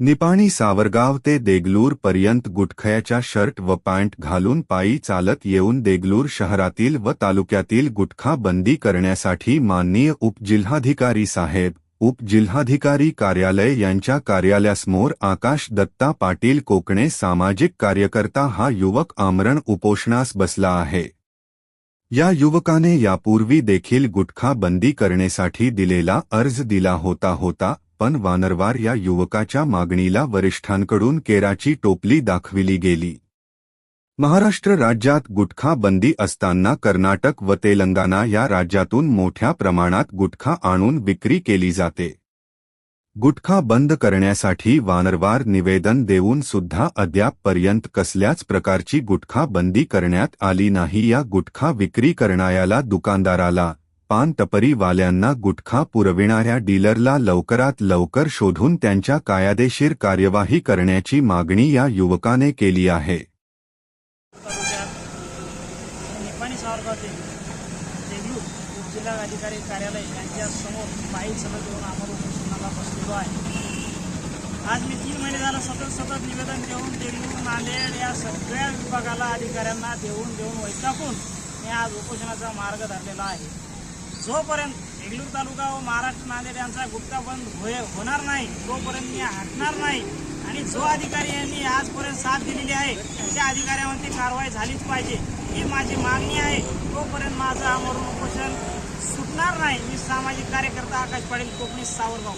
निपाणी सावरगाव ते देगलूर पर्यंत गुटख्याच्या शर्ट व पॅन्ट घालून पायी चालत येऊन देगलूर शहरातील व तालुक्यातील गुटखा बंदी करण्यासाठी माननीय उपजिल्हाधिकारी साहेब उपजिल्हाधिकारी कार्यालय यांच्या कार्यालयासमोर आकाश दत्ता पाटील कोकणे सामाजिक कार्यकर्ता हा युवक आमरण उपोषणास बसला आहे. या युवकाने यापूर्वी देखील गुटखा बंदी करण्यासाठी दिलेला अर्ज दिला होता होता पण वानरवार या युवकाच्या मागणीला वरिष्ठांकडून केराची टोपली दाखविली गेली. महाराष्ट्र राज्यात गुटखा बंदी असताना कर्नाटक व तेलंगणा या राज्यातून मोठ्या प्रमाणात गुटखा आणून विक्री केली जाते. गुटखा बंद करण्यासाठी वारंवार निवेदन देऊन सुद्धा अद्यापपर्यंत कसल्याच प्रकारची गुटखा बंदी करण्यात आली नाही. या गुटखा विक्री करणाऱ्याला दुकानदाराला पान टपरीवाल्यांना गुटखा पुरविणाऱ्या डीलरला लवकरात लवकर शोधून त्यांच्या कायदेशीर कार्यवाही करण्याची मागणी या युवकाने केली आहे. उपजिल्हाधिकारी कार्यालय यांच्या समोर पायी सतत येऊन आम्हाला उपोषणाला बसलेलो आहे. आज मी तीन महिने झालं सतत सतत निवेदन देऊन देगलूर नांदेड या सगळ्या विभागाला अधिकाऱ्यांना देऊन देऊन वैतापून मी आज उपोषणाचा मार्ग धरलेला आहे. जोपर्यंत देगलूर तालुका व महाराष्ट्र नांदेड यांचा गुप्ता बंद होय होणार नाही तोपर्यंत मी हटणार नाही. आणि जो अधिकारी यांनी आजपर्यंत साथ दिलेली आहे त्या अधिकाऱ्यांवरती कारवाई झालीच पाहिजे. ही माझी मागणी आहे. तोपर्यंत माझं आमरण उपोषण सुटणार नाही. मी सामाजिक कार्यकर्ता आकाश पाटील कोकणी सावरगाव.